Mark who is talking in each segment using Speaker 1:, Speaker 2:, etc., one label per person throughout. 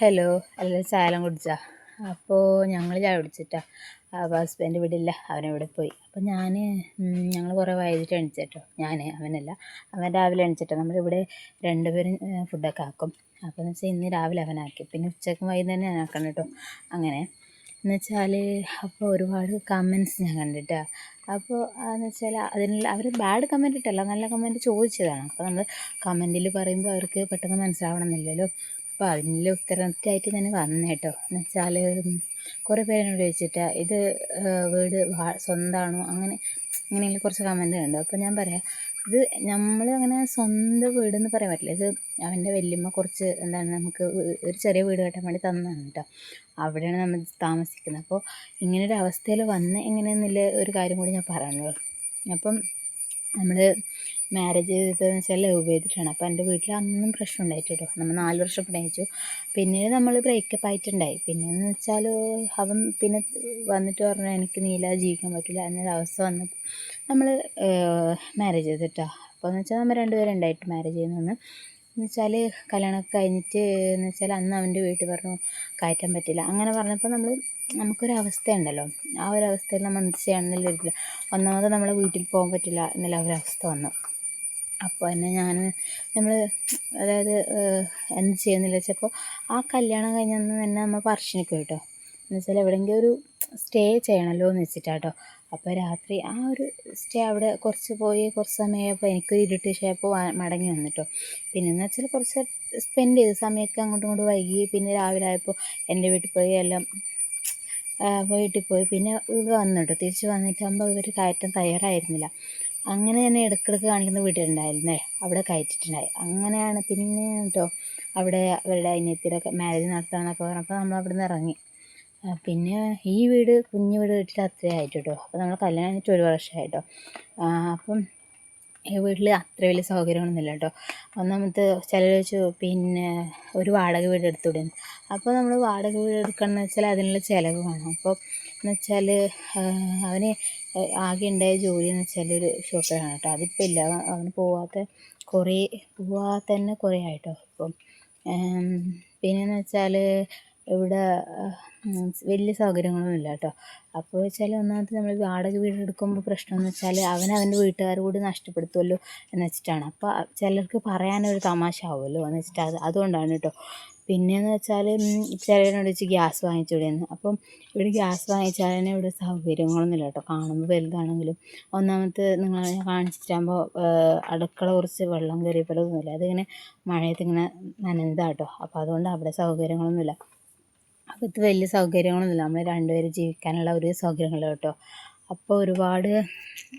Speaker 1: Hello. എല്ലാവരും ചായലം കുടിച്ചാ? അപ്പോൾ ഞങ്ങൾ ചായ കുടിച്ചിട്ടാ. അപ്പോൾ ഹസ്ബൻഡ് ഇവിടെ ഇല്ല അവനെവിടെ പോയി. അപ്പോൾ ഞാൻ ഞങ്ങൾ കുറേ വൈകിട്ട് എണിച്ചിട്ടോ. ഞാൻ അവനല്ല. അവൻ രാവിലെ എണിച്ചിട്ടോ. നമ്മളിവിടെ രണ്ടുപേരും ഫുഡൊക്കെ ആക്കും. അപ്പോൾ എന്ന് വെച്ചാൽ ഇന്ന് രാവിലെ അവനാക്കി പിന്നെ ഉച്ചയ്ക്ക് വൈകുന്നേരം ഞാൻ ആക്കണം കേട്ടോ. അങ്ങനെ. എന്ന് വെച്ചാൽ അപ്പോൾ ഒരുപാട് കമൻസ് ഞാൻ കണ്ടിട്ടാ. അപ്പോൾ എന്ന് വെച്ചാൽ അതിനുള്ള അവർ ബാഡ് കമന്റ് ഇട്ടല്ല. നല്ല കമന്റ് ചോദിച്ചതാണ്. അപ്പോൾ നമ്മൾ കമന്റിൽ പറയുമ്പോൾ അവർക്ക് പെട്ടെന്ന് മനസ്സിലാവണമെന്നില്ലല്ലോ അപ്പോൾ അതിനുള്ള ഉത്തരത്തിലായിട്ട് ഞാൻ വന്നു കേട്ടോ. എന്ന് വെച്ചാൽ കുറേ പേര് എന്നോട് ചോദിച്ചിട്ടാ ഇത് വീട് സ്വന്തമാണോ അങ്ങനെ അങ്ങനെയുള്ള കുറച്ച് കമന്റ് ഉണ്ട് അപ്പോൾ ഞാൻ പറയാം ഇത് നമ്മൾ അങ്ങനെ സ്വന്തം വീടെന്ന് പറയാൻ പറ്റില്ല. ഇത് അവന്റെ വല്യമ്മ കുറച്ച് എന്താണ് നമുക്ക് ഒരു ചെറിയ വീട് കെട്ടാൻ വേണ്ടി തന്നതാണ് കേട്ടോ. അവിടെയാണ് നമ്മൾ താമസിക്കുന്നത്. അപ്പോൾ ഇങ്ങനൊരു അവസ്ഥയിൽ വന്ന് എങ്ങനെയെന്നുള്ള ഒരു കാര്യം കൂടി ഞാൻ പറയാനുള്ളൂ അപ്പം നമ്മൾ മാരേജ് ചെയ്തതെന്ന് വെച്ചാൽ ലവ് ചെയ്തിട്ടാണ്. അപ്പോൾ എന്റെ വീട്ടിൽ അന്നും പ്രശ്നം ഉണ്ടായിട്ട് കേട്ടോ നമ്മൾ നാല് വർഷം പ്രണയിച്ചു. പിന്നീട് നമ്മൾ ബ്രേക്കപ്പ് ആയിട്ടുണ്ടായി. പിന്നെയെന്ന് വെച്ചാൽ അവൻ പിന്നെ വന്നിട്ട് പറഞ്ഞു എനിക്ക് നീല ജീവിക്കാൻ പറ്റില്ല എന്നൊരു അവസ്ഥ വന്നപ്പോൾ നമ്മൾ മാരേജ് ചെയ്തിട്ടാണ് അപ്പോൾ എന്ന് വെച്ചാൽ നമ്മൾ രണ്ടുപേരും ഉണ്ടായിട്ട് മാരേജ് ചെയ്യുന്നതെന്ന് എന്ന് വെച്ചാൽ കല്യാണമൊക്കെ കഴിഞ്ഞിട്ട് എന്ന് വെച്ചാൽ അന്ന് അവന്റെ വീട്ടിൽ പറഞ്ഞു കയറ്റാൻ പറ്റില്ല. അങ്ങനെ പറഞ്ഞപ്പോൾ നമ്മൾ നമുക്കൊരു അവസ്ഥയുണ്ടല്ലോ ആ ഒരു അവസ്ഥയിൽ നമ്മൾ എന്ത് ചെയ്യണമെന്നില്ല ഇതില്ല ഒന്നാമത് നമ്മളെ വീട്ടിൽ പോകാൻ പറ്റില്ല എന്നുള്ള ഒരവസ്ഥ വന്നു. അപ്പോൾ തന്നെ ഞാൻ നമ്മൾ അതായത് എന്ത് ചെയ്യുന്നില്ല വെച്ചപ്പോൾ ആ കല്യാണം കഴിഞ്ഞന്ന് തന്നെ നമ്മൾ പറശ്ശിനിക്ക് കേട്ടോ എന്ന് വെച്ചാൽ എവിടെയെങ്കിലും ഒരു സ്റ്റേ ചെയ്യണമല്ലോ എന്ന് വെച്ചിട്ടാട്ടോ. അപ്പോൾ രാത്രി ആ ഒരു സ്റ്റേ അവിടെ കുറച്ച് പോയി കുറച്ച് സമയമായപ്പോൾ എനിക്കൊരു ഇരുട്ട് ശേഷപ്പോൾ മടങ്ങി വന്നിട്ടോ. പിന്നെ എന്ന് വെച്ചാൽ കുറച്ച് സ്പെൻഡ് ചെയ്ത് സമയമൊക്കെ അങ്ങോട്ടും ഇങ്ങോട്ടും വൈകി. പിന്നെ രാവിലെ ആയപ്പോൾ എന്റെ വീട്ടിൽ പോയി എല്ലാം വീട്ടിൽ പോയി. പിന്നെ ഇവിടെ വന്നു കേട്ടോ തിരിച്ച് വന്നിട്ടാകുമ്പോൾ ഇവർ കയറ്റാൻ തയ്യാറായിരുന്നില്ല. അങ്ങനെ തന്നെ ഇടയ്ക്കിടയ്ക്ക് കാണിക്കുന്ന വീട്ടിലുണ്ടായിരുന്നേ. അവിടെ കയറ്റിട്ടുണ്ടായി. അങ്ങനെയാണ് പിന്നെ കേട്ടോ അവിടെ അവരുടെ അനിയത്തിയുടെ മാരേജ് നടത്താമെന്നൊക്കെ പറഞ്ഞപ്പോൾ നമ്മൾ അവിടെ നിന്ന് ഇറങ്ങി. പിന്നെ ഈ വീട് കുഞ്ഞു വീട് വീട്ടിൽ അത്രയും ആയിട്ട് കേട്ടോ അപ്പോൾ നമ്മൾ കല്യാണം കഴിഞ്ഞിട്ട് ഒരു വർഷമായിട്ടോ അപ്പം ഈ വീട്ടിൽ അത്ര വലിയ സൗകര്യങ്ങളൊന്നുമില്ല കേട്ടോ. ഒന്നാമത്തെ ചിലർ ചോദിച്ചു പിന്നെ ഒരു വാടക വീട് എടുത്തുവിടും അപ്പോൾ നമ്മൾ വാടക വീട് എടുക്കണമെന്ന് വെച്ചാൽ അതിനുള്ള ചിലവ് വേണം. അപ്പോൾ എന്ന് വെച്ചാൽ അവന് ആകെ ഉണ്ടായ ജോലി എന്ന് വെച്ചാൽ ഒരു ഷോപ്പിലാണ് കേട്ടോ. അതിപ്പോൾ ഇല്ല. അവ- അവന് പോവാത്ത കുറേ പോവാത്തന്നെ കുറേ ആയിട്ടോ ഇപ്പം. പിന്നെയെന്ന് വെച്ചാൽ ഇവിടെ വലിയ സൗകര്യങ്ങളൊന്നും ഇല്ല കേട്ടോ. അപ്പോൾ വെച്ചാൽ ഒന്നാമത് നമ്മൾ വാടക വീട് എടുക്കുമ്പോൾ പ്രശ്നം എന്ന് വെച്ചാൽ അവൻ അവന്റെ വീട്ടുകാർ കൂടി നഷ്ടപ്പെടുത്തുമല്ലോ എന്ന് വെച്ചിട്ടാണ്. അപ്പോൾ ചിലർക്ക് പറയാനൊരു തമാശ ആവുമല്ലോ എന്ന് വെച്ചിട്ട് അത് അതുകൊണ്ടാണ് കേട്ടോ. പിന്നെയെന്ന് വെച്ചാൽ ചിലരോട് വെച്ച് ഗ്യാസ് വാങ്ങിച്ചുകൂടെയെന്ന് അപ്പം ഇവിടെ ഗ്യാസ് വാങ്ങിച്ചാൽ തന്നെ ഇവിടെ സൗകര്യങ്ങളൊന്നുമില്ല കേട്ടോ. കാണുമ്പോൾ വലുതാണെങ്കിലും. ഒന്നാമത്തെ നിങ്ങൾ കാണിച്ചിട്ടാകുമ്പോൾ അടുക്കള കുറച്ച് വെള്ളം ഒന്നുമില്ല അതിങ്ങനെ മഴയത്ത് ഇങ്ങനെ നനഞ്ഞതാട്ടോ അപ്പോൾ അതുകൊണ്ട് അവിടെ സൗകര്യങ്ങളൊന്നുമില്ല അകത്ത് വലിയ സൗകര്യങ്ങളൊന്നുമില്ല. നമ്മൾ രണ്ടുപേരും ജീവിക്കാനുള്ള ഒരു സൗകര്യങ്ങളോ കേട്ടോ. അപ്പോൾ ഒരുപാട്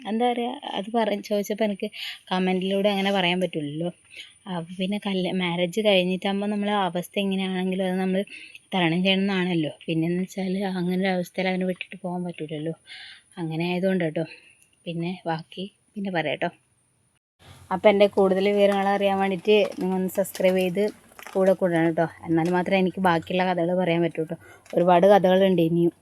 Speaker 1: എന്താ പറയുക അത് പറ ചോദിച്ചപ്പോൾ എനിക്ക് കമന്റിലൂടെ അങ്ങനെ പറയാൻ പറ്റില്ലല്ലോ അപ്പോൾ പിന്നെ കല്യ മാരേജ് കഴിഞ്ഞിട്ടാകുമ്പോൾ നമ്മളെ അവസ്ഥ എങ്ങനെയാണെങ്കിലും അത് നമ്മൾ തരണം ചെയ്യണമെന്നാണല്ലോ പിന്നെയെന്ന് വെച്ചാൽ അങ്ങനെ ഒരു അവസ്ഥയിൽ അവനെ വിട്ടിട്ട് പോകാൻ പറ്റില്ലല്ലോ അങ്ങനെ ആയതുകൊണ്ട് കേട്ടോ. പിന്നെ ബാക്കി പിന്നെ പറയാം കേട്ടോ. അപ്പോൾ എന്റെ കൂടുതൽ വിവരങ്ങൾ അറിയാൻ വേണ്ടിയിട്ട് നിങ്ങൾ സബ്സ്ക്രൈബ് ചെയ്ത് കൂടെ കൂടെയാണ് കേട്ടോ എന്നാൽ മാത്രമേ എനിക്ക് ബാക്കിയുള്ള കഥകൾ പറയാൻ പറ്റൂ കേട്ടോ ഒരുപാട് കഥകളുണ്ട് ഇനിയും.